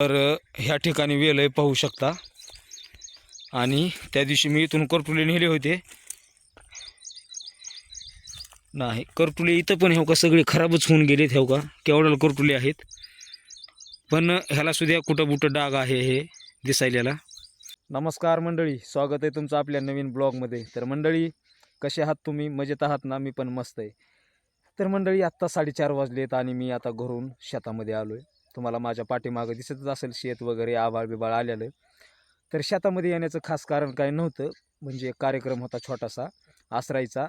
तर ह्या ठिकाणी वेल आहे पाहू शकता. आणि त्या दिवशी मी इथून करटुले नेले होते. नाही करटुले इथं पण हेव का सगळे खराबच होऊन गेलेत हेव का केवढ्याला करटुले आहेत. पण ह्याला सुद्धा कुठं बुटं डाग आहे हे दिसायला नमस्कार मंडळी स्वागत आहे तुमचं आपल्या नवीन ब्लॉगमध्ये. तर मंडळी कसे आहात तुम्ही? मजेत आहात ना? मी पण मस्त आहे. तर मंडळी आत्ता साडेचार वाजलेत आणि मी आता घरून शेतामध्ये आलो आहे तुम्हाला माझ्या पाठीमागं दिसतच असेल शेत वगैरे आबाळ बिबाळ आलेलं तर शेतामध्ये येण्याचं खास कारण काय नव्हतं म्हणजे एक कार्यक्रम होता छोटासा आसराईचा.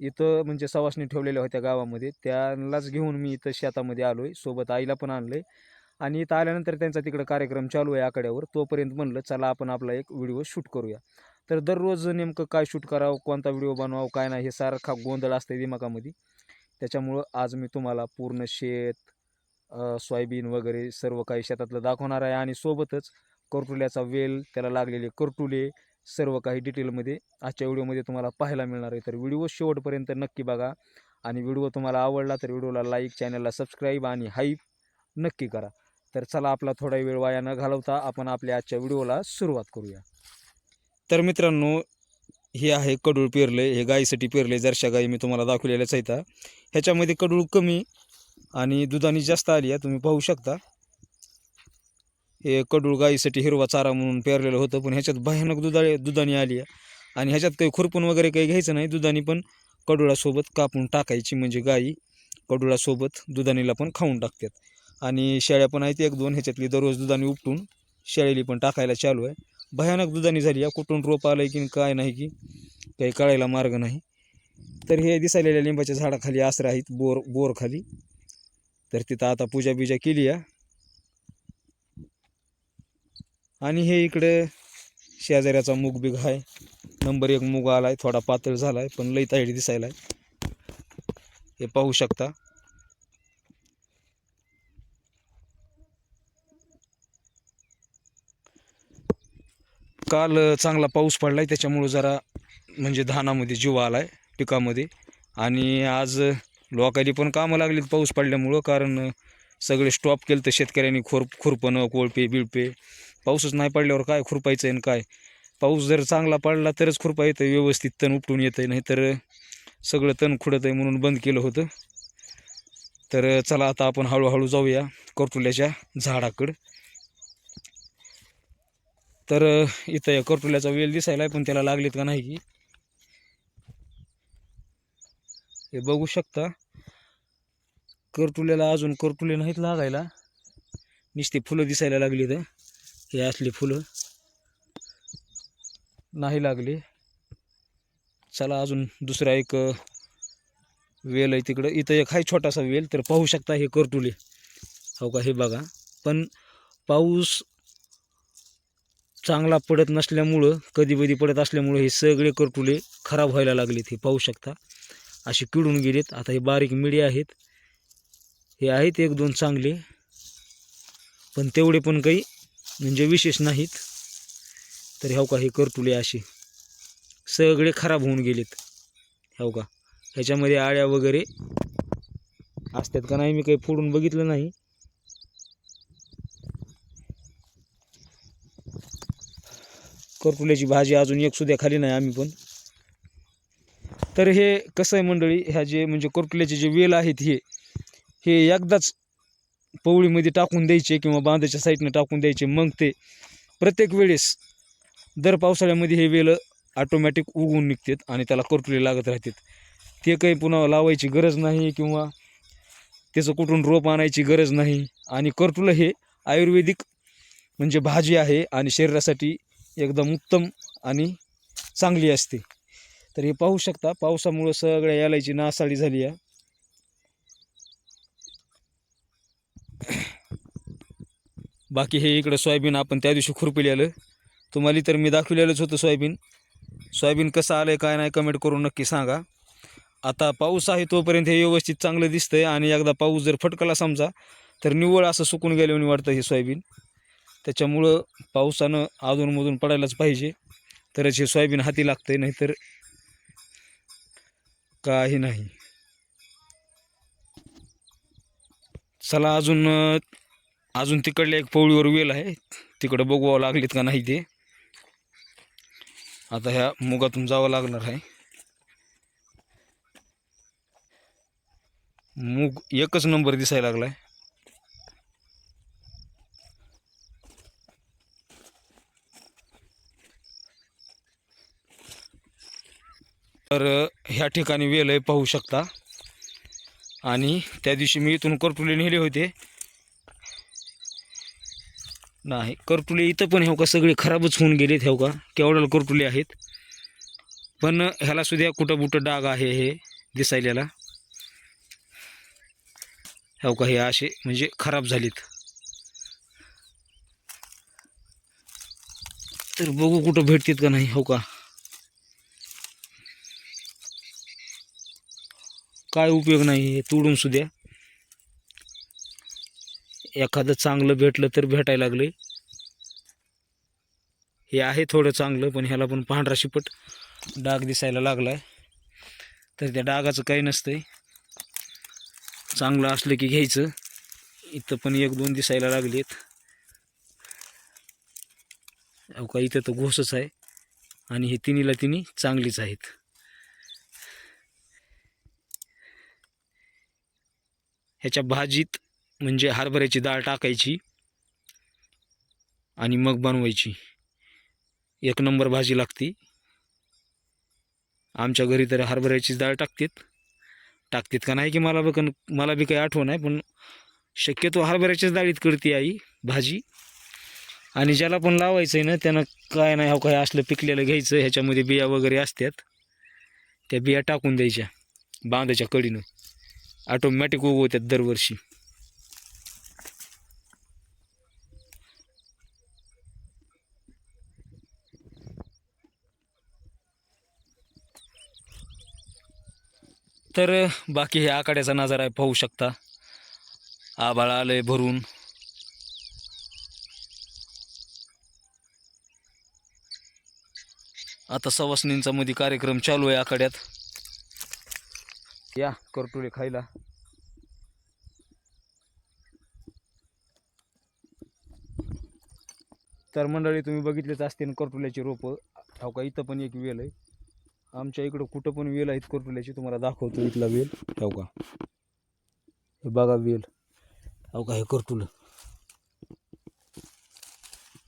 इथं म्हणजे सवासणी ठेवलेल्या होत्या गावामध्ये त्यांनाच घेऊन मी इथं शेतामध्ये आलो आहे सोबत आईला पण आणलं आहे आणि इथं आल्यानंतर त्यांचा तिकडं कार्यक्रम चालू आहे आकड्यावर तोपर्यंत म्हणलं चला आपण आपला एक व्हिडिओ शूट करूया. तर दररोज नेमकं काय शूट करावं कोणता व्हिडिओ बनवावं काय नाही हे सारखा गोंधळ असतं दिमागामध्ये. त्याच्यामुळं आज मी तुम्हाला पूर्ण शेत सोयाबीन वगैरे सर्व काही शेतातलं दाखवणार आहे आणि सोबतच करटुल्याचा वेल त्याला लागलेले करटुले सर्व काही डिटेलमध्ये आजच्या व्हिडिओमध्ये तुम्हाला पाहायला मिळणार आहे. तर व्हिडिओ शेवटपर्यंत नक्की बघा आणि व्हिडिओ तुम्हाला आवडला तर व्हिडिओला लाईक चॅनलला सबस्क्राईब आणि हाईप नक्की करा. तर चला आपला थोडा वेळ वाया न घालवता आपण आपल्या आजच्या व्हिडिओला सुरुवात करूया. तर मित्रांनो हे आहे कडूळ पेरले हे गाईसाठी पेरले जरशा गाई मी तुम्हाला दाखवलेल्याच आहेत. ह्याच्यामध्ये कडूळ कमी आणि दुधानी जास्त आली आहे तुम्ही पाहू शकता. हे कडूळ गाईसाठी हिरवा चारा म्हणून पेरलेलं होतं पण ह्याच्यात भयानक दुधा दुधानी आली आहे. आणि ह्याच्यात काही खुरपून वगैरे काही घ्यायचं नाही दुधानी पण कडुळासोबत कापून टाकायची म्हणजे गाई कडुळासोबत दुधानीला पण खाऊन टाकतात. आणि शेळ्या पण आहेत एक दोन ह्याच्यातली दररोज दुधानी उपटून शेळीली पण टाकायला चालू आहे. भयानक दुधानी झाली आहे कुठून रोप आलं की काय नाही की काही कळायला मार्ग नाही. तर हे दिसायलेल्या लिंबाच्या झाडाखाली आसरा आहेत बोर बोरखाली. तर तिथं आता पूजा बिजा केली या आणि हे इकडे शेजाऱ्याचा मूग बिग आहे. नंबर एक मूग आलाय थोडा पातळ झालाय पण लई दिसायला दिसायलाय. हे पाहू शकता. काल चांगला पाऊस पडलाय त्याच्यामुळं जरा म्हणजे धानामध्ये जीव आलाय पिकामध्ये. आणि आज अ, लोकांनी पण कामं लागलीत पाऊस पडल्यामुळं कारण सगळे स्टॉप केलं तर शेतकऱ्यांनी खोर खुरपणं कोळपे बिळपे. पाऊसच नाही पडल्यावर काय खुरपायचं आणि काय? पाऊस जर चांगला पडला तरच खुरपा येतं व्यवस्थित तण उपटून येतं नाहीतर तर सगळं तण खुडत आहे म्हणून बंद केलं होतं. तर चला आता आपण हळूहळू जाऊया करटुल्याच्या झाडाकडं. तर इथं या करटुल्याचा वेल दिसायला पण त्याला लागलेत का नाही की हे बघू शकता. करटुल्याला अजून करटुले नाहीत लागायला. नुसती फुलं दिसायला लागली तर हे असली फुलं. नाही लागली. चला अजून दुसरा एक वेल आहे तिकडं. इथं एक आहे छोटासा वेल तर पाहू शकता हे करटुले हो का हे बघा. पण पाऊस चांगला पडत नसल्यामुळं कधी कधी पडत असल्यामुळं हे सगळे करटुले खराब व्हायला लागलेत हे पाहू शकता. असे किडून गेलेत. आता हे बारीक मिडी आहेत. हे आहेत एक दोन चांगले. पण तेवढे पण काही म्हणजे विशेष नाहीत. तर ह्याव का हे कर्तुले असे. सगळे खराब होऊन गेलेत. ह्याव का? ह्याच्यामध्ये आळ्या वगैरे असतात का नाही? मी काही फोडून बघितलं नाही. कर्तुल्याची भाजी अजून एक सुद्धा खाली नाही आम्ही पण. तर हे कसं आहे मंडळी ह्या जे म्हणजे करटुल्याचे जे वेल आहेत हे हे एकदाच पवळीमध्ये टाकून द्यायचे किंवा बांधाच्या साईडनं टाकून द्यायचे. मग ते प्रत्येक वेळेस दर पावसाळ्यामध्ये हे वेल ऑटोमॅटिक उगवून निघतात आणि त्याला करटुले लागत राहतात. ते काही पुन्हा लावायची गरज नाही किंवा त्याचं कुठून रोप आणायची गरज नाही. आणि करटुलं हे आयुर्वेदिक म्हणजे भाजी आहे आणि शरीरासाठी एकदम उत्तम आणि चांगली असते. तर हे पाहू शकता पावसामुळं सगळ्या यालायची नासाडी झाली आहे. बाकी हे इकडं सोयाबीन आपण त्या दिवशी खुरपिलेलं. तुम्हाला तर मी दाखवलेलंच होतं सोयाबीन. सोयाबीन कसं आलं आहे काय नाही कमेंट करून नक्की सांगा. आता पाऊस आहे तोपर्यंत हे व्यवस्थित चांगलं दिसतंय आणि एकदा पाऊस जर फटकला समजा तर निव्वळ असं सुकून गेल्याने वाटतं हे सोयाबीन. त्याच्यामुळं पावसानं अधूनमधून पडायलाच पाहिजे. तरच हे सोयाबीन हाती लागतंय नाहीतर काही नाही. चला अजून अजून तिकडल्या एक पवळीवर वेल आहे. तिकडं बघवावं लागलीत का नाही ते. आता ह्या मुगातून जावं लागणार आहे. मूग एकच नंबर दिसायला लागलाय. तर ह्या ठिकाणी वेल आहे पाहू शकता. आणि त्या दिवशी मी इथून करटुले नेले होते. नाही करटुले इथं पण हो का सगळे खराबच होऊन गेलेत हेव का केवढ्याला करटुले आहेत. पण ह्याला सुद्धा कुठं बुटं डाग आहे हे दिसायला हो का हे असे म्हणजे खराब झालेत. तर बघू कुठं भेटतात का नाही हो का काय उपयोग नाही हे तोडून सुद्या. एखादं चांगलं भेटलं तर भेटायला लागले. हे आहे थोडं चांगलं पण ह्याला पण पांढरा शिपट डाग दिसायला लागलाय. तर त्या डागाचं काही नसतंय. चांगलं असलं की घ्यायचं. इथं पण एक दोन दिसायला लागलेत. अहो का इथं तर घोसच आहे. आणि हे तिन्हीला तिन्ही चांगलीच आहेत. ह्याच्या भाजीत म्हणजे हरभऱ्याची डाळ टाकायची आणि मग बनवायची. एक नंबर भाजी लागती. आमच्या घरी तर हरभऱ्याची डाळ टाकतात. टाकतात का नाही की मला बघ मला बी काही आठवण आहे पण शक्यतो हरभऱ्याच्याच डाळीत करते आई भाजी. आणि ज्याला पण लावायचं आहे ना त्यानं काय नाही हो काय असलं पिकलेलं घ्यायचं ह्याच्यामध्ये बिया वगैरे असतात त्या बिया टाकून द्यायच्या बांधाच्या कडीनं. ऑटोमॅटिक उगवतात दरवर्षी. तर बाकी हे आकाड्याचा नजारा आहे पाहू शकता. आभाळ आलंय भरून. आता सवासनींचा मध्ये कार्यक्रम चालू आहे आखाड्यात. या करटुले खायला. तर मंडळी तुम्ही बघितलेच असतील करटुल्याची रोपं. हो का इथं पण एक वेल आहे. आमच्या इकडं कुठं पण वेल आहेत करटुल्याची तुम्हाला दाखवतो इथला वेल. हो का. हे बघा वेल. ठाऊ का हे करटुलं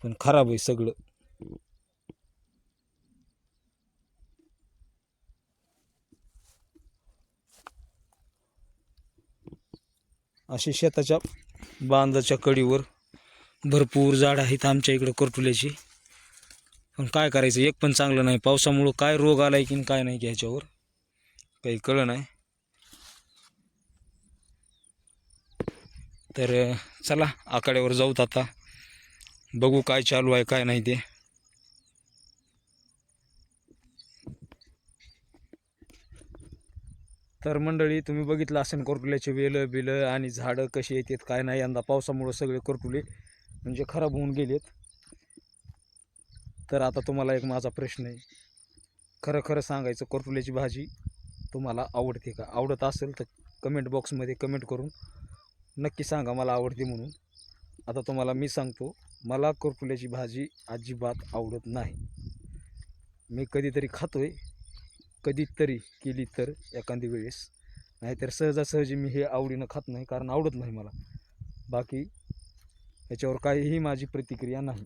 पण खराब आहे सगळं. असे शेताच्या बांधाच्या कडीवर भरपूर झाड आहेत आमच्या इकडं करटुल्याची. पण काय करायचं एक पण चांगलं नाही. पावसामुळं काय रोग आलाय की काय नाही की ह्याच्यावर? काही कळलं नाही. तर चला आखाड्यावर जाऊत आता. बघू काय चालू आहे काय नाही ते. तर मंडळी तुम्ही बघितलं असेल करटुल्याचे वेलं बिलं आणि झाडं कशी येतात काय नाही यंदा पावसामुळं सगळे करटुले म्हणजे खराब होऊन गेलेत. तर आता तुम्हाला एक माझा प्रश्न आहे. खरं खरं सांगायचं करटुल्याची भाजी तुम्हाला आवडते का? आवडत असेल तर कमेंट बॉक्समध्ये कमेंट करून नक्की सांगा मला आवडते म्हणून. आता तुम्हाला मी सांगतो मला कोरकुल्याची भाजी अजिबात आवडत नाही. मी कधीतरी खातो आहे कधीतरी केली तर एखादी वेळेस. नाहीतर सहजासहजी मी हे आवडीनं खात नाही कारण आवडत नाही मला. बाकी याच्यावर काहीही माझी प्रतिक्रिया नाही.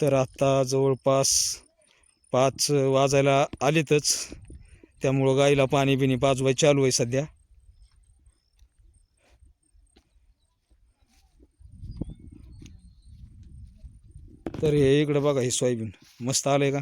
तर आता जवळपास पाच वाजायला आलेतच. त्यामुळं गाईला पाणी बिणी पाजवाय चालू आहे सध्या. तर हे इकडं बघा हे सोयाबीन. मस्त आलं आहे का?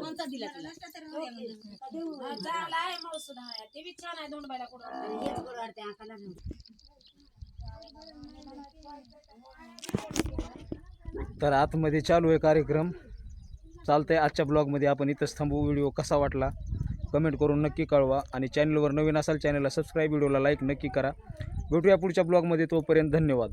कोणता दिला तुला? हा, चांगला आहे मौसूद ते बी छान आहे दोन बायला कुठं हेच बरं वाटते आकाला तर आतमध्ये चालू आहे कार्यक्रम. चालतंय आजच्या ब्लॉगमध्ये. आपण इथंच थांबू. व्हिडिओ कसा वाटला? कमेंट करून नक्की कळवा. आणि चॅनलवर नवीन असाल चॅनलला सबस्क्राईब व्हिडिओला लाईक नक्की करा. भेटूया पुढच्या ब्लॉगमध्ये. तोपर्यंत धन्यवाद.